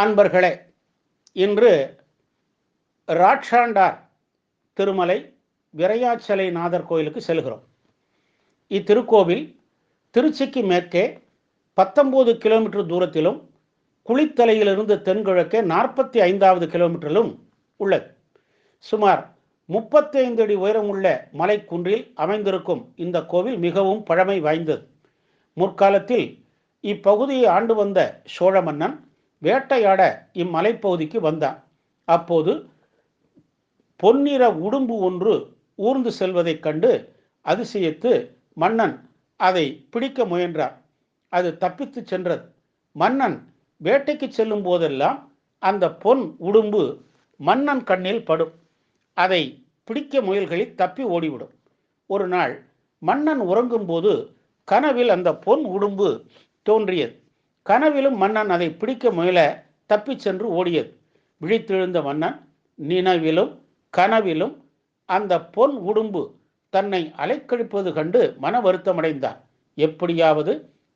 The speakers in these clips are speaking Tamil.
அன்பர்களே இன்று ராட்சாண்டார் திருமலை விரையாச்சலை நாதர் கோயிலுக்கு செல்கிறோம். இத்திருக்கோவில் திருச்சிக்கு மேற்கே பத்தொம்போது கிலோமீட்டர் தூரத்திலும் குளித்தலையிலிருந்து தென்கிழக்கே நாற்பத்தி ஐந்தாவது கிலோமீட்டரிலும் உள்ளது. சுமார் முப்பத்தி ஐந்து அடி உயரமுள்ள மலைக்குன்றில் அமைந்திருக்கும் இந்த கோவில் மிகவும் பழமை வாய்ந்தது. முற்காலத்தில் இப்பகுதியை ஆண்டு வந்த சோழ மன்னன் வேட்டையாட இம்மலைப்பகுதிக்கு வந்தான். அப்போது பொன்னிற உடும்பு ஒன்று ஊர்ந்து செல்வதைக் கண்டு அதிசயித்து மன்னன் அதை பிடிக்க முயன்றார். அது தப்பித்து சென்றது. மன்னன் வேட்டைக்கு செல்லும் போதெல்லாம் அந்த பொன் உடும்பு மன்னன் கண்ணில் படும். அதை பிடிக்க முயல்களில் தப்பி ஓடிவிடும். ஒரு நாள் மன்னன் உறங்கும்போது கனவில் அந்த பொன் உடும்பு தோன்றியது. கனவிலும் மன்னன் அதை பிடிக்க முயல தப்பிச் சென்று ஓடியது. விழித்தெழுந்த மன்னன் நினைவிலும் கனவிலும் அந்த பொன் உடும்பு தன்னை அலைக்கழிப்பது கண்டு மன வருத்தமடைந்தான். எப்படியாவது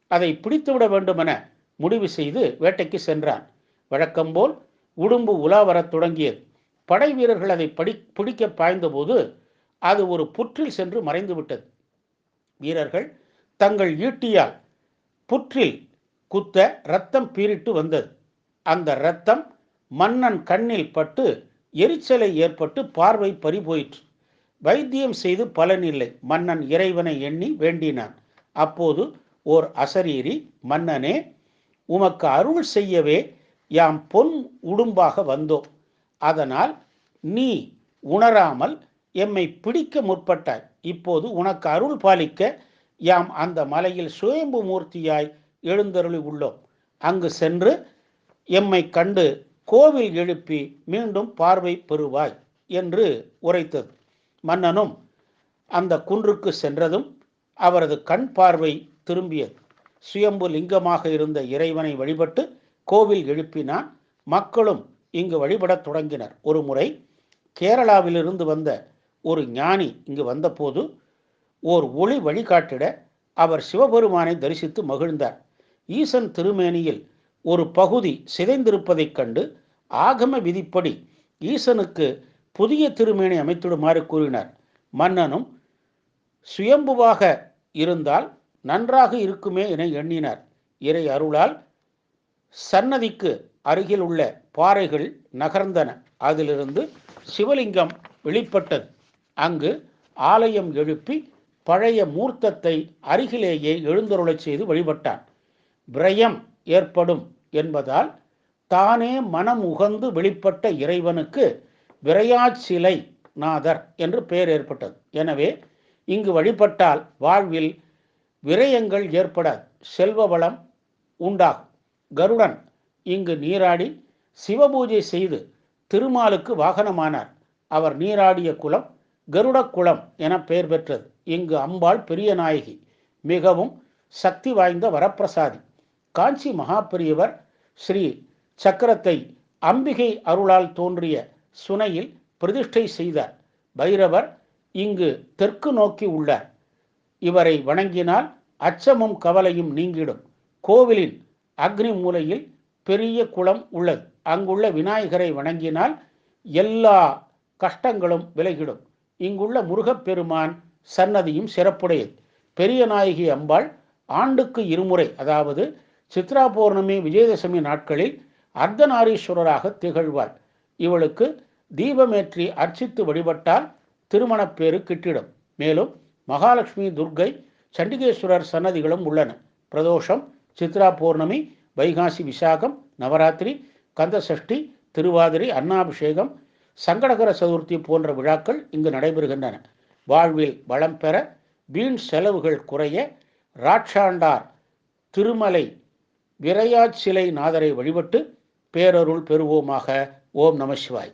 அதை பிடித்துவிட வேண்டுமென முடிவு செய்து வேட்டைக்கு சென்றான். வழக்கம்போல் உடும்பு உலா வரத் தொடங்கியது. படை வீரர்கள் அதை படி பிடிக்க பாய்ந்தபோது அது ஒரு புற்றில் சென்று மறைந்து விட்டது வீரர்கள் தங்கள் ஈட்டியால் புற்றில் குத்த ரத்தம் பீரிட்டு வந்தது. அந்த இரத்தம் மன்னன் கண்ணில் பட்டு எரிச்சலை ஏற்பட்டு பார்வை பறி போயிற்று. வைத்தியம் செய்து பலனில்லை மன்னன் இறைவனை எண்ணி வேண்டினான். அப்போது ஓர் அசரீரி மன்னனே உமக்கு அருள் செய்யவே யாம் பொன் உடும்பாக வந்தோம் அதனால் நீ உணராமல் எம்மை பிடிக்க முற்பட்டாய். இப்போது உனக்கு அருள் பாலிக்க யாம் அந்த மலையில் சுயம்பு மூர்த்தியாய் எழுந்தருளி உள்ளோம். அங்கு சென்று எம்மை கண்டு கோவில் எழுப்பி மீண்டும் பார்வை பெறுவாய் என்று உரைத்தது. மன்னனும் அந்த குன்றுக்கு சென்றதும் அவரது கண் பார்வை திரும்பியது. சுயம்பு லிங்கமாக இருந்த இறைவனை வழிபட்டு கோவில் எழுப்பினான். மக்களும் இங்கு வழிபடத் தொடங்கினர். ஒரு முறை கேரளாவிலிருந்து வந்த ஒரு ஞானி இங்கு வந்தபோது ஓர் ஒளி வழிகாட்டிட அவர் சிவபெருமானை தரிசித்து மகிழ்ந்தார். ஈசன் திருமேனியில் ஒரு பகுதி சிதைந்திருப்பதைக் கண்டு ஆகம விதிப்படி ஈசனுக்கு புதிய திருமேனி அமைத்திடுமாறு கூறினார். மன்னனும் சுயம்புவாக இருந்தால் நன்றாக இருக்குமே என எண்ணினார். இறை அருளால் சன்னதிக்கு அருகில் உள்ள பாறைகள் நகர்ந்தன. அதிலிருந்து சிவலிங்கம் வெளிப்பட்டது. அங்கு ஆலயம் எழுப்பி பழைய மூர்த்தத்தை அருகிலேயே எழுந்தருளச் செய்து வழிபட்டான். விரயம் ஏற்படும் என்பதால் தானே மனம் உகந்து வெளிப்பட்ட இறைவனுக்கு விரையாச்சிலை நாதர் என்று பெயர் ஏற்பட்டது. எனவே இங்கு வழிபட்டால் வாழ்வில் விரயங்கள் ஏற்பட செல்வ வளம் உண்டாகும். கருடன் இங்கு நீராடி சிவபூஜை செய்து திருமாலுக்கு வாகனமானார். அவர் நீராடிய குலம் கருட குலம் என பெயர் பெற்றது. இங்கு அம்பாள் பெரிய நாயகி மிகவும் சக்தி வாய்ந்த வரப்பிரசாதி. காஞ்சி மகாபெரியவர் ஸ்ரீ சக்கரத்தை அம்பிகை அருளால் தோன்றிய சுனையில் பிரதிஷ்டை செய்தார். பைரவர் இங்கு தெற்கு நோக்கி உள்ளார். இவரை வணங்கினால் அச்சமும் கவலையும் நீங்கிடும். கோவிலின் அக்னி மூலையில் பெரிய குளம் உள்ளது. அங்குள்ள விநாயகரை வணங்கினால் எல்லா கஷ்டங்களும் விலகிடும். இங்குள்ள முருகப்பெருமான் சன்னதியும் சிறப்புடையது. பெரிய நாயகி அம்பாள் ஆண்டுக்கு இருமுறை அதாவது சித்ரா பௌர்ணமி விஜயதசமி நாட்களில் அர்த்தநாரீஸ்வரராக திகழ்வாள் இவளுக்கு தீபமேற்றி அர்ச்சித்து வழிபட்டால் திருமணப்பேறு கிட்டிடும். மேலும் மகாலட்சுமி துர்க்கை சண்டிகேஸ்வரர் சன்னதிகளும் உள்ளன. பிரதோஷம் சித்ரா பௌர்ணமி வைகாசி விசாகம் நவராத்திரி கந்தசஷ்டி திருவாதிரை அன்னாபிஷேகம் சங்கடகர சதுர்த்தி போன்ற விழாக்கள் இங்கு நடைபெறுகின்றன. வாழ்வில் வளம் பெற வீண் செலவுகள் குறைய ராட்சாண்டார் திருமலை விரையாட்சிலை நாதரை வழிபட்டு பேரருள் பெறுவோமாக. ஓம் நம சிவாய்.